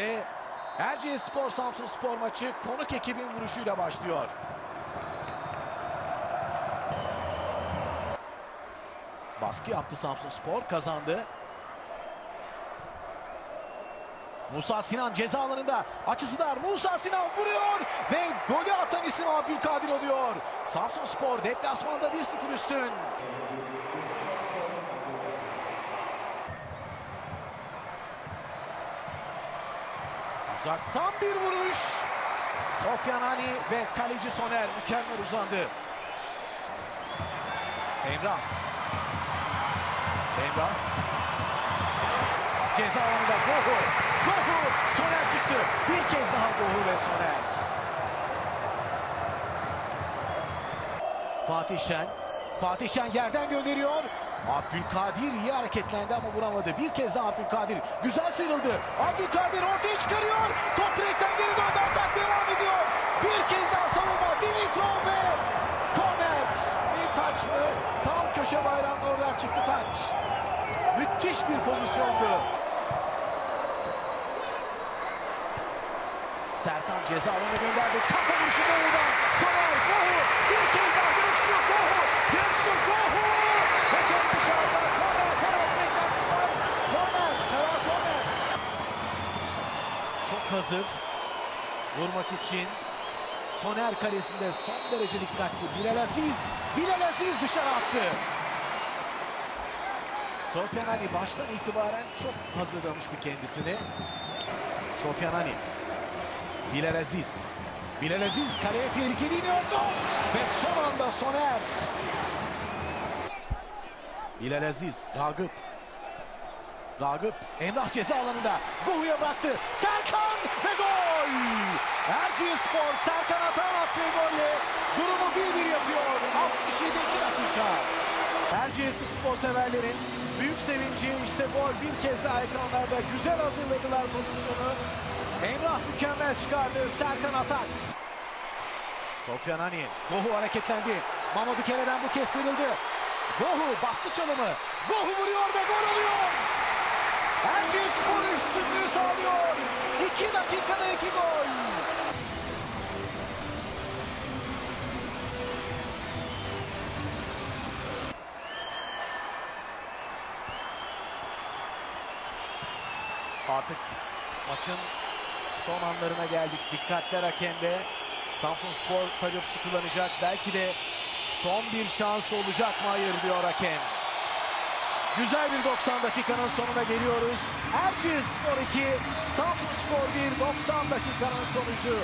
Ve Erciyes Spor Samsun Spor maçı konuk ekibin vuruşuyla başlıyor. Baskı yaptı Samsun Spor kazandı. Musa Sinan ceza alanında açısı dar. Musa Sinan vuruyor ve golü atan isim Abdülkadir oluyor. Samsun Spor deplasmanda 1-0 üstün. Uzaktan bir vuruş. Sofyan Hani ve kaleci Soner mükemmel uzandı. Emrah. Emrah. Ceza alanında Gohu. Gohu. Soner çıktı. Bir kez daha Gohu ve Soner. Fatih Şen. Fatih Şen yerden gönderiyor. Abdülkadir iyi hareketlendi ama vuramadı. Bir kez daha Abdülkadir. Güzel sıyrıldı. Abdülkadir ortaya çıkarıyor. Top direkten geri döndü. Atak devam ediyor. Bir kez daha savunma. Dimitrov ve korner. Bir taç mı? Tam köşe bayrağının oradan çıktı taç. Müthiş bir pozisyondu. Serkan ceza alanına gönderdi. Kafa vuruşu Gohu'dan. Soner Gohu. Bir kez daha Göksu Gohu. Göksu Gohu. Ve top dışarıda. Korner. Penaltı beklentisi var. Korner. Karar korner. Çok hazır. Vurmak için. Soner kalesinde son derece dikkatli. Bilal Aziz. Bilal Aziz dışarı attı. Sofyan Ali baştan itibaren çok hazırlamıştı kendisini. Sofyan Ali. Bilal Aziz. Bilal Aziz kaleye tehlikeli iniyordu. Ve son anda Soner. Bilal Aziz. Ragıp. Ragıp. Emrah ceza alanında. Gohu'ya bıraktı. Serkan ve gol. Erciyes Spor Serkan Atan attığı golle durumu 1-1 yapıyor. 67. dakika. Erciyesli futbol severlerin büyük sevinci işte gol bir kez daha ekranlarda güzel hazırladılar pozisyonu. Emrah mükemmel çıkardı. Serkan Atak. Sofyan Hani. Gohu hareketlendi. Mamadou Kere'den bu kez sıyrıldı. Gohu bastı çalımı. Gohu vuruyor ve gol oluyor. Erciyes Spor üstünlüğü sağlıyor. 2 dakikada 2 gol. Artık maçın son anlarına geldik. Dikkatler hakemde. Samsun Spor kullanacak. Belki de son bir şans olacak mı? Hayır diyor hakem. Güzel bir 90 dakikanın sonuna geliyoruz. Erciyes Spor 2, Samsun Spor 1, 90 dakikanın sonucu.